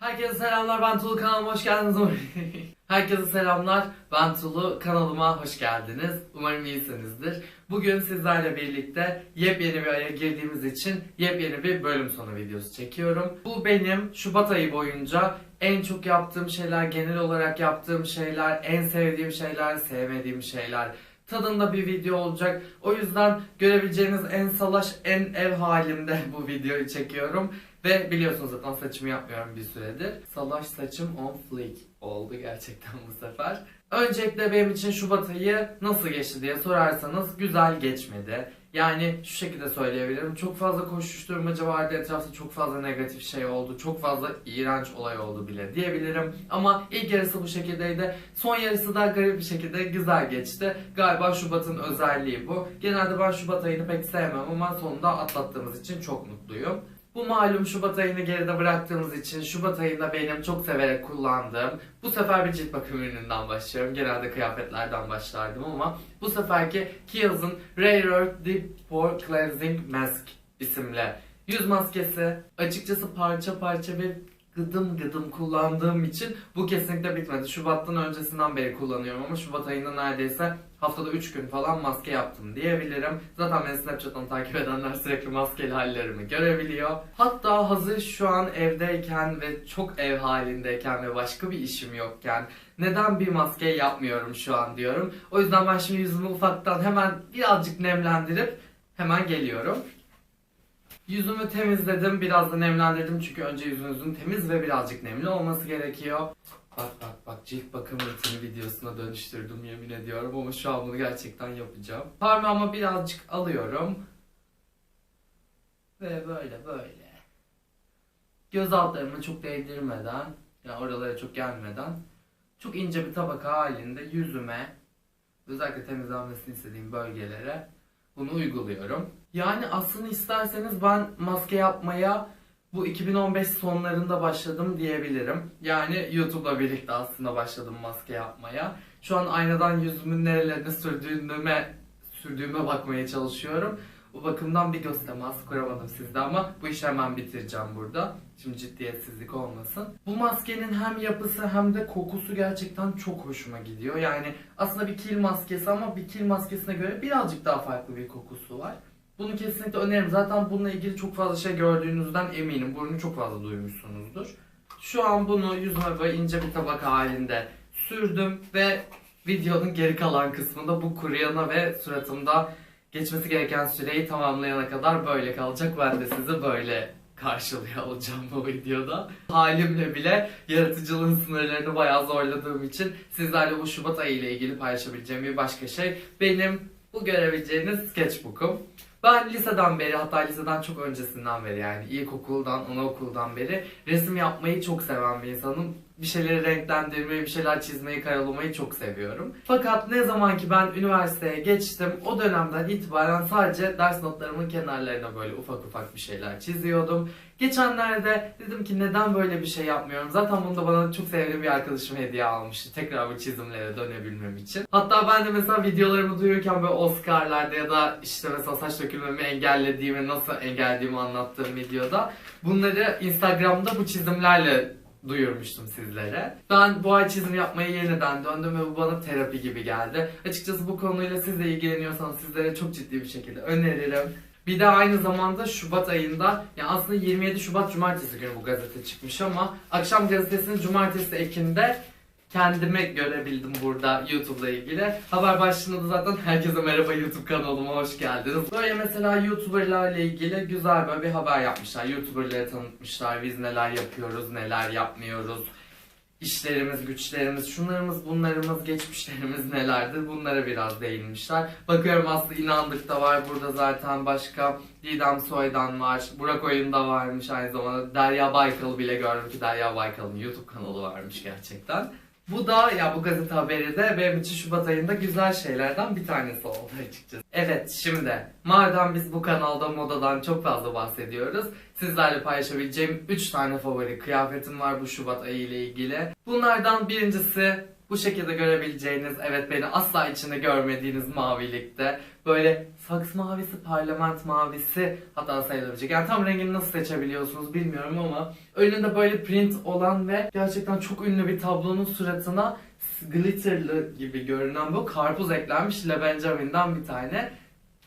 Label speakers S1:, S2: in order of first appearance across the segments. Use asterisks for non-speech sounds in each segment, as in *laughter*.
S1: Herkese selamlar ben Tulu kanalıma hoş geldiniz. *laughs* Herkese selamlar ben Tulu kanalıma hoş geldiniz. Umarım iyisinizdir. Bugün sizlerle birlikte yepyeni bir aya girdiğimiz için yepyeni bir bölüm sonu videosu çekiyorum. Bu benim Şubat ayı boyunca en çok yaptığım şeyler, genel olarak yaptığım şeyler, en sevdiğim şeyler, sevmediğim şeyler tadında bir video olacak. O yüzden görebileceğiniz en salaş, en ev halimde *laughs* bu videoyu çekiyorum. Ve biliyorsunuz zaten saçımı yapmıyorum bir süredir. Salaş saçım on fleek oldu gerçekten bu sefer. Öncelikle benim için Şubat ayı nasıl geçti diye sorarsanız güzel geçmedi. Yani şu şekilde söyleyebilirim. Çok fazla koşuşturmaca vardı. Etrafta çok fazla negatif şey oldu. Çok fazla iğrenç olay oldu bile diyebilirim. Ama ilk yarısı bu şekildeydi. Son yarısı da garip bir şekilde güzel geçti. Galiba Şubat'ın özelliği bu. Genelde ben Şubat ayını pek sevmem ama sonunda atlattığımız için çok mutluyum. Bu malum Şubat ayını geride bıraktığımız için Şubat ayında benim çok severek kullandığım bu sefer bir cilt bakım ürününden başlıyorum. Genelde kıyafetlerden başlardım ama bu seferki Kiehl's'ın Rare Earth Deep Pore Cleansing Mask isimli yüz maskesi. Açıkçası parça parça ve gıdım gıdım kullandığım için bu kesinlikle bitmedi. Şubat'tan öncesinden beri kullanıyorum ama Şubat ayında neredeyse haftada 3 gün falan maske yaptım diyebilirim. Zaten beni Snapchat'tan takip edenler sürekli maskeli hallerimi görebiliyor. Hatta hazır şu an evdeyken ve çok ev halindeyken ve başka bir işim yokken neden bir maske yapmıyorum şu an diyorum. O yüzden ben şimdi yüzümü ufaktan hemen birazcık nemlendirip hemen geliyorum. Yüzümü temizledim, biraz da nemlendirdim çünkü önce yüzünüzün temiz ve birazcık nemli olması gerekiyor. Bak bak bak cilt bakım rutini videosuna dönüştürdüm yemin ediyorum ama şu an bunu gerçekten yapacağım. Parmağıma birazcık alıyorum. Ve böyle böyle. Göz altlarımı çok değdirmeden, yani oralara çok gelmeden çok ince bir tabaka halinde yüzüme özellikle temizlenmesini istediğim bölgelere bunu uyguluyorum. Yani aslında isterseniz ben maske yapmaya bu 2015 sonlarında başladım diyebilirim. Yani YouTube'la birlikte aslında başladım maske yapmaya. Şu an aynadan yüzümün nerelerine sürdüğüme, sürdüğüme bakmaya çalışıyorum. Bu bakımdan bir göz teması kuramadım sizde ama bu işi hemen bitireceğim burada. Şimdi ciddiyetsizlik olmasın. Bu maskenin hem yapısı hem de kokusu gerçekten çok hoşuma gidiyor. Yani aslında bir kil maskesi ama bir kil maskesine göre birazcık daha farklı bir kokusu var. Bunu kesinlikle öneririm. Zaten bununla ilgili çok fazla şey gördüğünüzden eminim. Bunu çok fazla duymuşsunuzdur. Şu an bunu yüzüme böyle ince bir tabak halinde sürdüm ve videonun geri kalan kısmında bu kuruyana ve suratımda geçmesi gereken süreyi tamamlayana kadar böyle kalacak. Ben de sizi böyle karşılıyor olacağım bu videoda. Halimle bile yaratıcılığın sınırlarını bayağı zorladığım için sizlerle bu Şubat ayı ile ilgili paylaşabileceğim bir başka şey benim bu görebileceğiniz sketchbook'um. Ben liseden beri hatta liseden çok öncesinden beri yani ilkokuldan, anaokuldan beri resim yapmayı çok seven bir insanım. Bir şeyleri renklendirmeyi, bir şeyler çizmeyi, karalamayı çok seviyorum. Fakat ne zaman ki ben üniversiteye geçtim, o dönemden itibaren sadece ders notlarımın kenarlarına böyle ufak ufak bir şeyler çiziyordum. Geçenlerde dedim ki neden böyle bir şey yapmıyorum? Zaten bunu da bana çok sevdiğim bir arkadaşım hediye almıştı. Tekrar bu çizimlere dönebilmem için. Hatta ben de mesela videolarımı duyururken böyle Oscar'larda ya da işte mesela saç dökülmemi engellediğimi, nasıl engellediğimi anlattığım videoda bunları Instagram'da bu çizimlerle duyurmuştum sizlere. Ben bu ay çizim yapmaya yeniden döndüm ve bu bana terapi gibi geldi. Açıkçası bu konuyla siz de ilgileniyorsanız sizlere çok ciddi bir şekilde öneririm. Bir de aynı zamanda Şubat ayında, yani aslında 27 Şubat Cumartesi günü bu gazete çıkmış ama akşam gazetesinin Cumartesi ekinde kendimi görebildim burada YouTube'la ilgili. Haber başlığında da zaten herkese merhaba YouTube kanalıma hoş geldiniz. Böyle mesela YouTuber'larla ilgili güzel böyle bir haber yapmışlar. YouTuber'ları tanıtmışlar. Biz neler yapıyoruz, neler yapmıyoruz. İşlerimiz, güçlerimiz, şunlarımız, bunlarımız, geçmişlerimiz nelerdir bunlara biraz değinmişler. Bakıyorum aslında inandık da var burada zaten başka Didem Soy'dan var. Burak Oyun da varmış aynı zamanda. Derya Baykal bile gördüm ki Derya Baykal'ın YouTube kanalı varmış gerçekten. Bu da ya bu gazete haberi de benim için Şubat ayında güzel şeylerden bir tanesi oldu açıkçası. Evet şimdi madem biz bu kanalda modadan çok fazla bahsediyoruz. Sizlerle paylaşabileceğim 3 tane favori kıyafetim var bu Şubat ayı ile ilgili. Bunlardan birincisi Bu şekilde görebileceğiniz, evet beni asla içinde görmediğiniz mavilikte. Böyle saks mavisi, parlament mavisi hatta sayılabilecek. Yani tam rengini nasıl seçebiliyorsunuz bilmiyorum ama önünde böyle print olan ve gerçekten çok ünlü bir tablonun suratına glitterlı gibi görünen bu karpuz eklenmiş Le Benjamin'den bir tane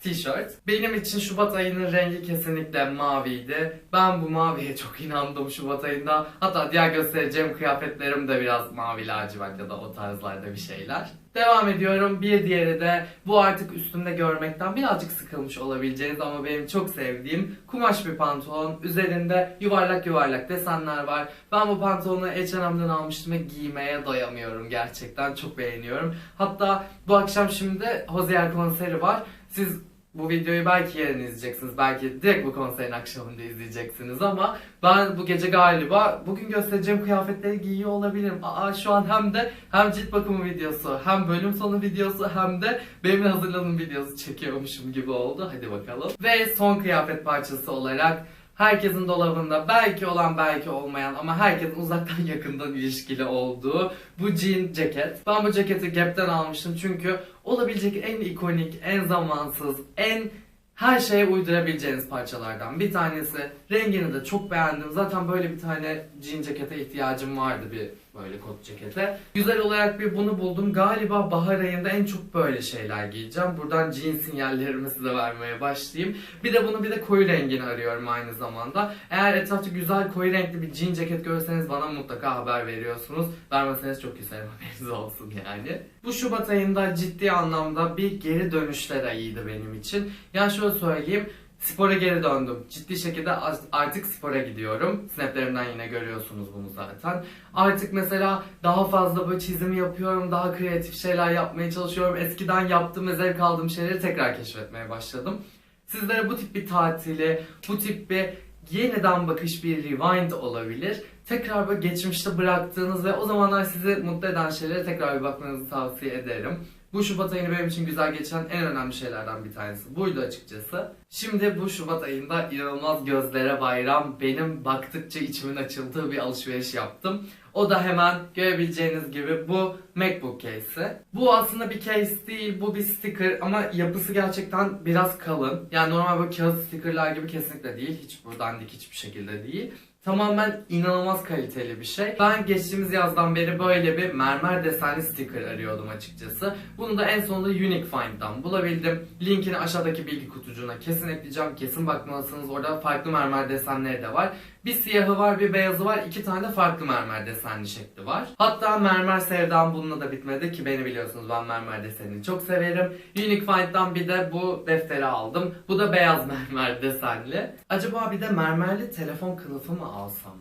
S1: tişört. Benim için Şubat ayının rengi kesinlikle maviydi. Ben bu maviye çok inandım Şubat ayında. Hatta diğer göstereceğim kıyafetlerim de biraz mavi lacivert ya da o tarzlarda bir şeyler. Devam ediyorum. Bir diğeri de bu artık üstümde görmekten birazcık sıkılmış olabileceğiniz ama benim çok sevdiğim kumaş bir pantolon. Üzerinde yuvarlak yuvarlak desenler var. Ben bu pantolonu H&M'den almıştım ve giymeye doyamıyorum gerçekten. Çok beğeniyorum. Hatta bu akşam şimdi Hozier konseri var. Siz bu videoyu belki yarın izleyeceksiniz. Belki direkt bu konserin akşamında izleyeceksiniz ama ben bu gece galiba bugün göstereceğim kıyafetleri giyiyor olabilirim. Aa şu an hem de hem cilt bakımı videosu, hem bölüm sonu videosu hem de benimle hazırlanım videosu çekiyormuşum gibi oldu. Hadi bakalım. Ve son kıyafet parçası olarak herkesin dolabında belki olan belki olmayan ama herkesin uzaktan *laughs* yakından ilişkili olduğu bu jean ceket. Ben bu ceketi Gap'ten almıştım çünkü olabilecek en ikonik, en zamansız, en her şeye uydurabileceğiniz parçalardan bir tanesi. Rengini de çok beğendim. Zaten böyle bir tane jean cekete ihtiyacım vardı bir böyle kot cekete. Güzel olarak bir bunu buldum. Galiba bahar ayında en çok böyle şeyler giyeceğim. Buradan jean sinyallerimi size vermeye başlayayım. Bir de bunu bir de koyu rengini arıyorum aynı zamanda. Eğer etrafta güzel koyu renkli bir jean ceket görürseniz bana mutlaka haber veriyorsunuz. Vermeseniz çok güzel haberiniz olsun yani. Bu Şubat ayında ciddi anlamda bir geri dönüşler ayıydı benim için. Yani şöyle söyleyeyim. Spora geri döndüm. Ciddi şekilde artık spora gidiyorum. Snaplerimden yine görüyorsunuz bunu zaten. Artık mesela daha fazla böyle çizim yapıyorum. Daha kreatif şeyler yapmaya çalışıyorum. Eskiden yaptığım ve zevk aldığım şeyleri tekrar keşfetmeye başladım. Sizlere bu tip bir tatili, bu tip bir yeniden bakış bir rewind olabilir. Tekrar böyle geçmişte bıraktığınız ve o zamanlar sizi mutlu eden şeylere tekrar bir bakmanızı tavsiye ederim. Bu Şubat ayını benim için güzel geçen en önemli şeylerden bir tanesi buydu açıkçası. Şimdi bu Şubat ayında inanılmaz gözlere bayram benim baktıkça içimin açıldığı bir alışveriş yaptım. O da hemen görebileceğiniz gibi bu MacBook case'i. Bu aslında bir case değil, bu bir sticker ama yapısı gerçekten biraz kalın. Yani normal böyle kağıt stickerlar gibi kesinlikle değil. Hiç buradan dik hiçbir şekilde değil. Tamamen inanılmaz kaliteli bir şey. Ben geçtiğimiz yazdan beri böyle bir mermer desenli sticker arıyordum açıkçası. Bunu da en sonunda Unique Find'dan bulabildim. Linkini aşağıdaki bilgi kutucuğuna kesin ekleyeceğim. Kesin bakmalısınız. Orada farklı mermer desenleri de var. Bir siyahı var, bir beyazı var. iki tane farklı mermer desenli şekli var. Hatta mermer sevdam bununla da bitmedi ki beni biliyorsunuz ben mermer desenini çok severim. Unique Find'dan bir de bu defteri aldım. Bu da beyaz *laughs* mermer desenli. Acaba bir de mermerli telefon kılıfı mı alsam?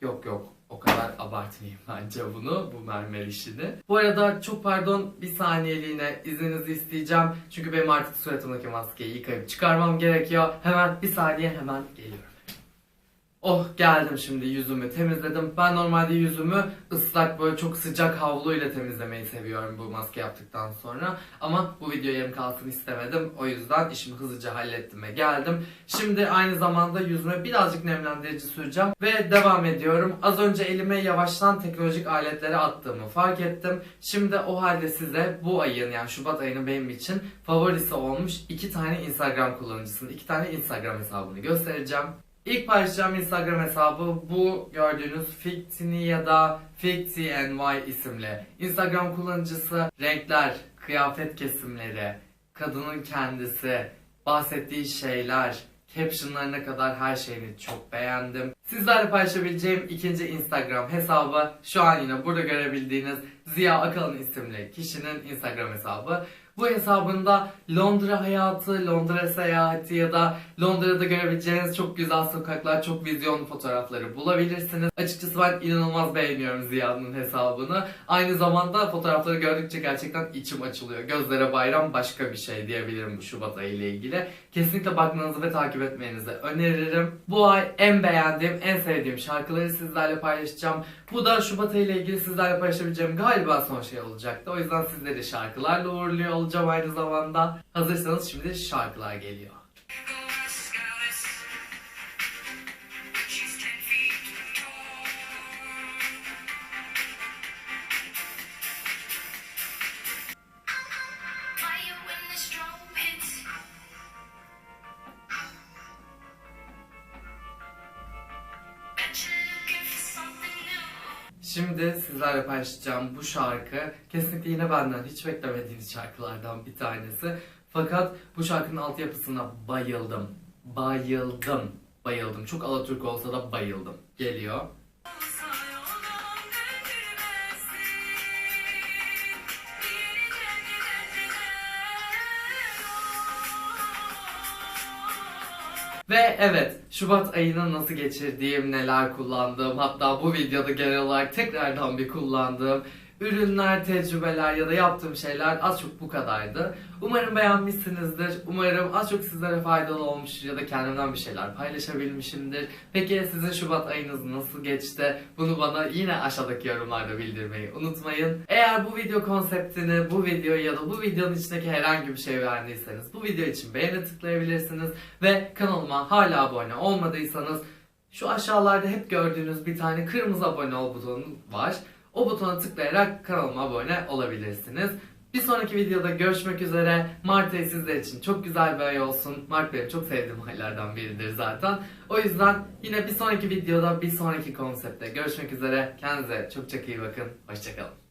S1: Yok yok o kadar abartmayayım bence bunu, bu mermer işini. Bu arada çok pardon bir saniyeliğine izninizi isteyeceğim. Çünkü benim artık suratımdaki maskeyi yıkayıp çıkarmam gerekiyor. Hemen bir saniye hemen geliyorum. Oh geldim şimdi yüzümü temizledim. Ben normalde yüzümü ıslak böyle çok sıcak havluyla temizlemeyi seviyorum bu maske yaptıktan sonra. Ama bu video yarım kalsın istemedim. O yüzden işimi hızlıca hallettim ve geldim. Şimdi aynı zamanda yüzüme birazcık nemlendirici süreceğim ve devam ediyorum. Az önce elime yavaştan teknolojik aletlere attığımı fark ettim. Şimdi o halde size bu ayın yani Şubat ayının benim için favorisi olmuş iki tane Instagram kullanıcısının iki tane Instagram hesabını göstereceğim. İlk paylaşacağım Instagram hesabı bu gördüğünüz Fictini ya da FictiNY isimli. Instagram kullanıcısı renkler, kıyafet kesimleri, kadının kendisi, bahsettiği şeyler, captionlarına kadar her şeyini çok beğendim. Sizlerle paylaşabileceğim ikinci Instagram hesabı şu an yine burada görebildiğiniz Ziya Akalın isimli kişinin Instagram hesabı. Bu hesabında Londra hayatı, Londra seyahati ya da Londra'da görebileceğiniz çok güzel sokaklar, çok vizyonlu fotoğrafları bulabilirsiniz. Açıkçası ben inanılmaz beğeniyorum Ziya'nın hesabını. Aynı zamanda fotoğrafları gördükçe gerçekten içim açılıyor. Gözlere bayram başka bir şey diyebilirim bu Şubat ayı ile ilgili. Kesinlikle bakmanızı ve takip etmenizi öneririm. Bu ay en beğendiğim, en sevdiğim şarkıları sizlerle paylaşacağım. Bu da Şubat ayı ile ilgili sizlerle paylaşabileceğim galiba son şey olacaktı. O yüzden sizleri şarkılarla uğurluyor olacağım aynı zamanda. Hazırsanız şimdi şarkılar geliyor. Şimdi sizlerle paylaşacağım bu şarkı kesinlikle yine benden hiç beklemediğiniz şarkılardan bir tanesi. Fakat bu şarkının altyapısına bayıldım. Bayıldım. Bayıldım. Çok Alaturk olsa da bayıldım. Geliyor. Ve evet, Şubat ayını nasıl geçirdiğim, neler kullandığım, hatta bu videoda genel olarak tekrardan bir kullandığım ürünler, tecrübeler ya da yaptığım şeyler az çok bu kadardı. Umarım beğenmişsinizdir. Umarım az çok sizlere faydalı olmuştur ya da kendimden bir şeyler paylaşabilmişimdir. Peki sizin Şubat ayınız nasıl geçti? Bunu bana yine aşağıdaki yorumlarda bildirmeyi unutmayın. Eğer bu video konseptini, bu videoyu ya da bu videonun içindeki herhangi bir şey beğendiyseniz bu video için beğeni tıklayabilirsiniz. Ve kanalıma hala abone olmadıysanız şu aşağılarda hep gördüğünüz bir tane kırmızı abone ol butonu var. O butona tıklayarak kanalıma abone olabilirsiniz. Bir sonraki videoda görüşmek üzere. Mart ayı sizler için çok güzel bir ay olsun. Mart benim çok sevdiğim aylardan biridir zaten. O yüzden yine bir sonraki videoda bir sonraki konsepte görüşmek üzere. Kendinize çok çok iyi bakın. Hoşçakalın.